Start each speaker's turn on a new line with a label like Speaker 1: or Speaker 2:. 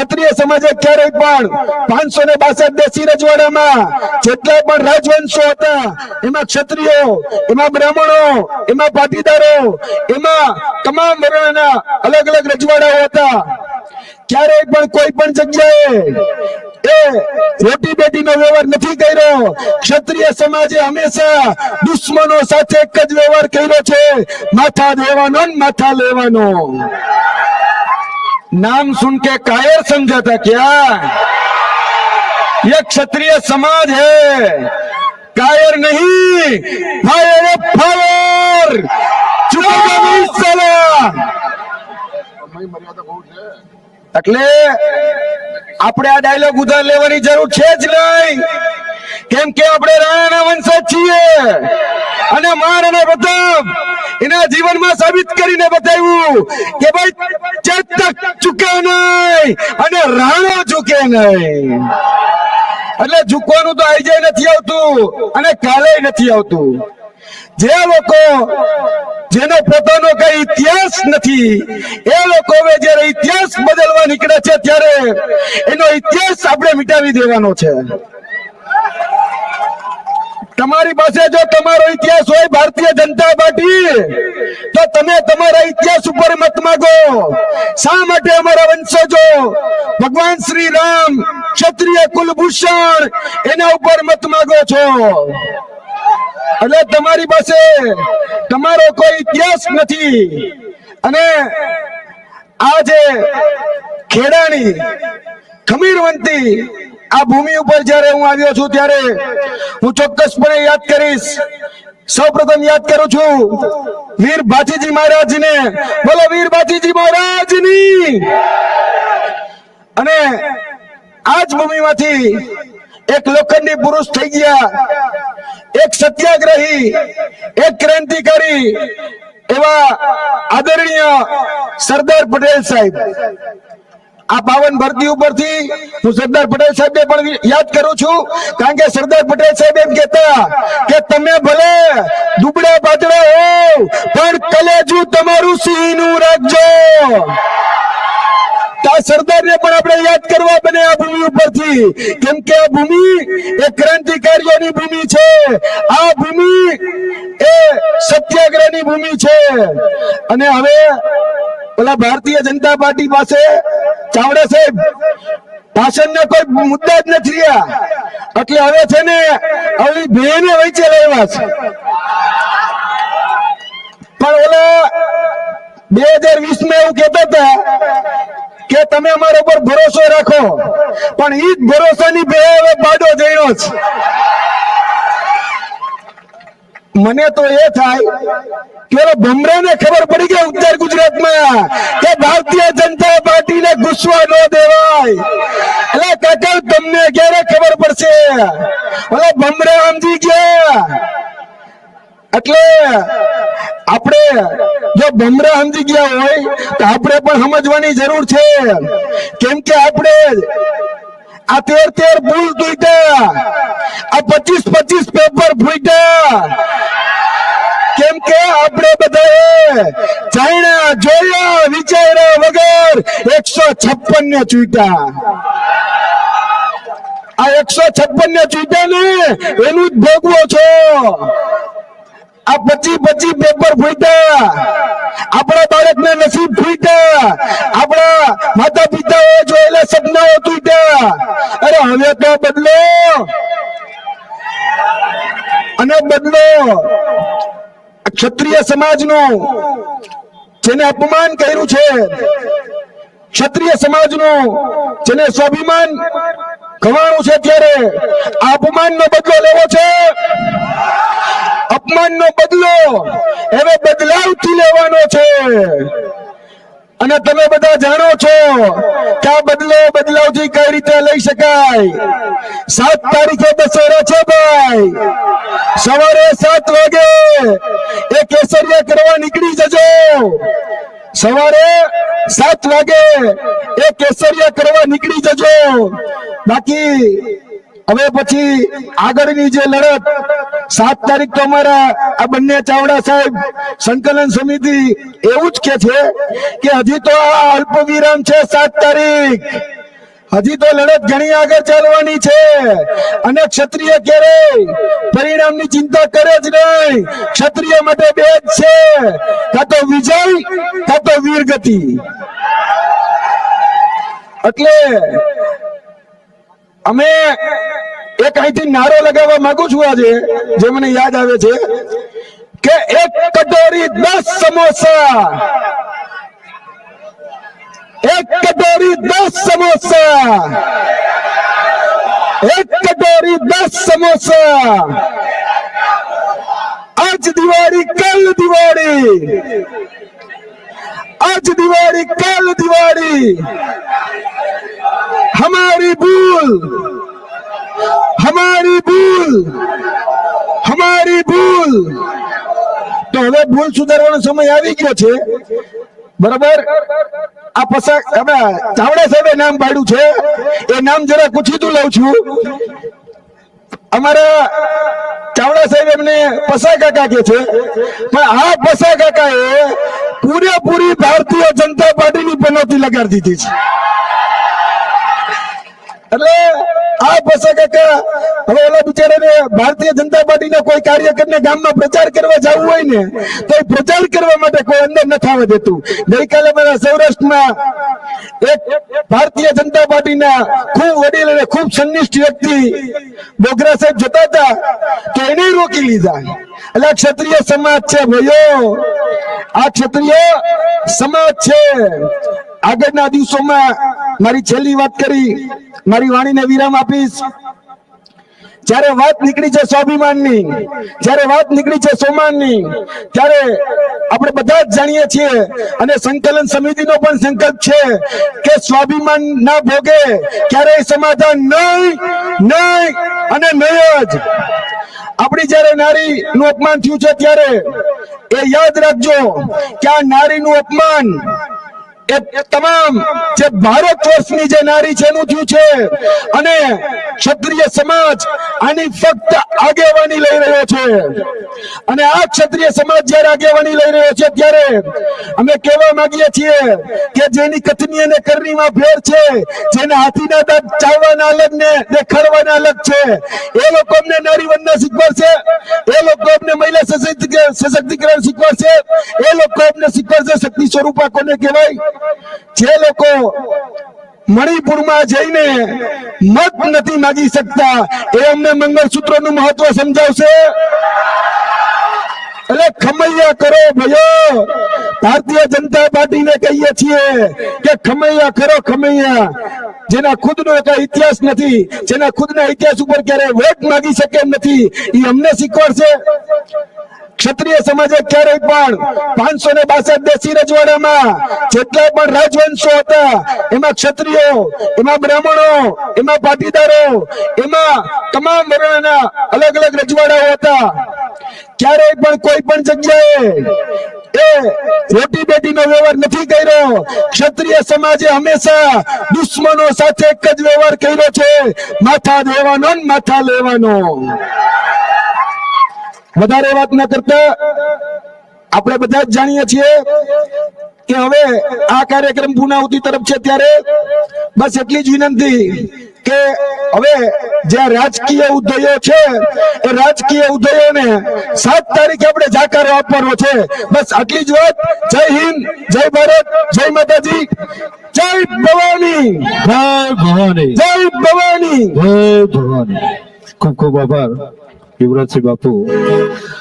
Speaker 1: ક્ષત્રિય સમાજે ક્યારેય પણ પાંચસો ને બાસઠ દેશી રજવાડામાં જેટલા પણ રાજવંશો હતા, એમાં ક્ષત્રિયો, એમાં બ્રાહ્મણો, એમાં પાટીદારો એમાં તમામ વર્ણના અલગ અલગ રજવાડાઓ હતા. ક્યારેય પણ કોઈ પણ જગ્યાએ એ રોટી બેટીનો વ્યવહાર નથી કર્યો. ક્ષત્રિય સમાજે હંમેશા દુશ્મનો સાથે એક જ વ્યવહાર કર્યો છે, માથા દેવાનો માથા લેવાનો. नाम सुन के कायर समझा था क्या ये क्षत्रिय समाज है कायर नहीं फायर है फायर चुकेगा नहीं साला એટલે આપણે આ ડાયલોગ ઉધાર લેવાની જરૂર છે જ નહીં કેમ કે આપણે રાણાના વંશજ છીએ અને માર અને પ્રતાપ એના જીવનમાં સાબિત કરીને બતાવ્યું કે ભાઈ, ચેતક ચૂકે નહીં અને રાણો ચૂકે નહીં. એટલે ઝૂકવાનું તો આજે નથી આવતું અને કાલે નથી આવતું. જે લોકો જેનો પોતાનો કઈ ઇતિહાસ નથી, એ લોકો હવે જયારે ઇતિહાસ બદલવા નીકળે છે ત્યારે એનો ઇતિહાસ આપણે મિટાવી દેવાનો છે. તમારી પાસે જો તમારો ઇતિહાસ હોય ભારતીય જનતા પાર્ટી, તો તમે તમારા ઇતિહાસ ઉપર મત માંગો. શા માટે અમારા વંશજો? ભગવાન શ્રી રામ ક્ષત્રિય કુલભૂષણ એના ઉપર મત માંગો છો? એટલે તમારી પાસે તમારો કોઈ ઇતિહાસ નથી. અને આ જે ખેડાણી, ખમીરવંતી આ ભૂમિ ઉપર જ્યારે હું આવ્યો છું ત્યારે હું ચોક્કસપણે યાદ કરીશ. સૌપ્રથમ યાદ કરું છું વીર ભાતીજી મહારાજને. બોલો વીર ભાતીજી મહારાજની. અને આ જ ભૂમિમાંથી એક લોખંડી પુરુષ થઈ ગયા. એક સત્યાગ્રહી, એક ક્રાંતિકારી એવા આદરણીય સરદાર પટેલ સાહેબ. આ પાવન ભરતી ઉપરથી હું સરદાર પટેલ સાહેબને પણ યાદ કરું છું. કારણ કે સરદાર પટેલ સાહેબ એમ કહેતા કે તમે ભલે દુબળા પાતળા હો, પણ કલેજુ તમારું સિંહનું રાખજો સરદાર ને પણ આપણે યાદ કરવા બને આ ભૂમિ ઉપરથી. કેમ કે આ ભૂમિ એ ક્રાંતિકારીઓની ભૂમિ છે. આ ભૂમિ એ સત્યાગ્રહની ભૂમિ છે. અને હવે ઓલા ભારતીય જનતા પાર્ટી પાસે ચાવડા સાહેબ, ભાષણના કોઈ મુદ્દા જ નથી રહ્યા. એટલે હવે છે ને હવે બેને વચ્ચે લેવા છે. પણ ઓલા બે હજાર વીસમાં એવું કેતા હતા કે તમે અમારા ઉપર ભરોસો રાખો. પણ ઈ જ ભરોસાની બે હવે બાડો જઈનો છે. મને તો એ થાય કે ભમરાને ખબર પડી ગઈ ઉત્તર ગુજરાતમાં કે ભારતીય જનતા પાર્ટીને ગુસ્સો ન દેવાય. એટલે કાકા, તમને ક્યારે ખબર પડશે? ઓલા ભમરા સમજી ગયા. એટલે આપણે જો ભમરા સમજી ગયા હોય, તો આપણે પણ સમજવાની જરૂર છે. કેમ કે આપણે આ તેર તેર પુલ તૂટ્યા. આ પચીસ પચીસ પેપર ફૂટ્યા. બધાએ જાણ્યા જોયા વિચાર્યા વગર ને એનું જ ભોગવો છો. આ પચી પચી પેપર ફૂટ્યા. આપણા બાળકના નસીબ ફૂટ્યા. આપણા માતા પિતાઓ જોયેલા સપનાઓ તૂટ્યા. અરે હવે તો બદલો. અને બદલો. ક્ષત્રિય સમાજનું જેને અપમાન કર્યું છે, ક્ષત્રિય સમાજનું જેને સ્વાભિમાન ગવાણું છે ત્યારે આ અપમાનનો બદલો લેવો છે. અપમાનનો બદલો એને બદલાવથી લેવાનો છે. અને તમે બધા જાણો છો કે આ બદલો બદલાવથી કઈ રીતે લઈ શકાય? સાત તારીખે દશેરા છે ભાઈ. સવારે સાત વાગે એ કેસરિયા કરવા નીકળી જજો. સવારે સાત વાગે એ કેસરિયા કરવા નીકળી જજો. બાકી હવે પછી આગળની જે લડત સાત તારીખ તો અમારા આ બંને ચાવડા સાહેબ સંકલન સમિતિ એવું જ કે છે કે હજી તો આ અલ્પ વિરામ છે સાત તારીખ. હજી તો લડત ઘણી આગળ ચાલવાની છે અને ક્ષત્રિય ક્યારે? પરિણામની ચિંતા કરે જ નહીં. ક્ષત્રિય માટે બે જ છે. કાં તો વિજય, કાં તો વીરગતિ. એટલે અમે એક અહીંથી નારો લગાવવા માંગુ છું આજે, જે મને યાદ આવે છે, કે એક કટોરી દસ સમોસા. એક કટોરી દસ સમોસા. એક કટોરી દસ સમોસા. આજ દિવાળી, કલ દિવાળી. આજ દિવાળી, કલ દિવાળી. હમારી ભૂલ. હમારી ભૂલ હમારી ભૂલ તો હવે ભૂલ સુધારવાનો સમય આવી ગયો છે. બરાબર? આ પસાક હવે ચાવડા સાહેબે નામ પાડ્યું છે. એ નામ જરા પૂછીતું લઉં છું. અમારા ચાવડા સાહેબ એમને પસા કાકા કે છે. પણ આ પસા કાકા એ પૂરેપૂરી ભારતીય જનતા પાર્ટીની પેનોટી લગાડી દીધી છે. એટલે આ કાકા, હવે ઓલા બિચારાને ભારતીય જનતા પાર્ટીના કોઈ કાર્યકરને ગામમાં પ્રચાર કરવા જવું હોય ને તો એ પ્રચાર કરવા માટે કોઈ અંદર ન થવા દેતું. ગઈકાલે મારા સૌરાષ્ટ્રમાં એક ભારતીય જનતા પાર્ટીના ખૂબ વડીલ અને ખૂબ સંનિષ્ઠ વ્યક્તિ બોગરા સાહેબ જતા હતા તો એને રોકી લીધા. એટલે ક્ષત્રિય સમાજ છે ભાઈઓ, આ ક્ષત્રિય સમાજ છે. આગળના દિવસોમાં મારી છેલ્લી વાત કરી, મારી વાણીને વિરામ આપીશ. જ્યારે વાત નીકળી છે સ્વાભિમાનની, જ્યારે વાત નીકળી છે સોમાનની, ત્યારે આપણે બધા જ જાણીએ છીએ અને સંકલન સમિતિનો પણ સંકલ્પ છે કે સ્વાભિમાન ના ભોગે ક્યારેય સમાધાન નહીં નહીં અને નહીં જ. આપણી જ્યારે નારી નું અપમાન થયું છે ત્યારે એ યાદ રાખજો કે આ નારી નું અપમાન એ તમામ જે ભારત વર્ષની જે નારી છે એનું થયું છે. અને ક્ષત્રિય સમાજ આની ફક્ત આગેવાની લઈ રહ્યો છે. અને આ ક્ષત્રિય સમાજ જ્યારે આગેવાની લઈ રહ્યો છે ત્યારે અમે કહેવા માંગીએ છીએ કે જેની કથની અને કરણીમાં ફેર છે, જેના હાથીના દાંત ચાવવાના અલગ ને દેખાડવાના અલગ છે. એ લોકો અમને નારી વંદના શીખવાડશે, એ લોકો અમને મહિલા સશક્તિકરણ સશક્તિકરણ શીખવાડશે, એ લોકો અમને શીખવાડશે. શક્તિ સ્વરૂપા કોને કહેવાય? જે લોકો મણિપુરમાં જઈને મત નથી માગી શકતા, એ અમને મંગળસૂત્રનું મહત્વ સમજાવશે? એટલે ખમૈયા કરો ભાઈઓ ભારતીય જનતા પાર્ટીને કહીએ છીએ કે ખમૈયા કરો ખમૈયા. જેના ખુદનો કઈ ઇતિહાસ નથી, જેના ખુદના ઇતિહાસ ઉપર ક્યારે વોટ માંગી શકે નથી એ અમને શીખવાડશે. ક્ષત્રિય સમાજે ક્યારેય પણ પાંચસો ને બાસઠ દેશી રજવાડામાં જેટલા પણ રાજવંશો હતા, એમાં ક્ષત્રિયો, એમાં બ્રાહ્મણો, એમાં પાટીદારો એમાં તમામ વર્ણના અલગ અલગ રજવાડાઓ હતા. ક્યારેય પણ કોઈ પણ જગ્યાએ એ રોટી બેટીનો વ્યવહાર નથી કર્યો. ક્ષત્રિય સમાજે હંમેશા દુશ્મનો સાથે એક જ વ્યવહાર કર્યો છે, માથા દેવાનો ને માથા લેવાનો. વધારે વાત ના કરતા આપણે બધા જ જાણીએ છીએ કે હવે આ કાર્યક્રમ પૂર્ણાહુતિ તરફ છે ત્યારે બસ એટલી જ વિનંતી કે હવે જ્યાં રાજકીય ઉદયો છે એ રાજકીય ઉદયોને સાત તારીખે આપણે જાકારો આપવાનો છે. બસ આટલી જ વાત. જય હિન્દ જય ભારત જય માતાજી. જય ભવાની.
Speaker 2: જય ભવાની.
Speaker 1: જય ભવાની.
Speaker 2: જય ભવાની. ખૂબ ખૂબ આભાર. યુવરાજસિંહ બાપુ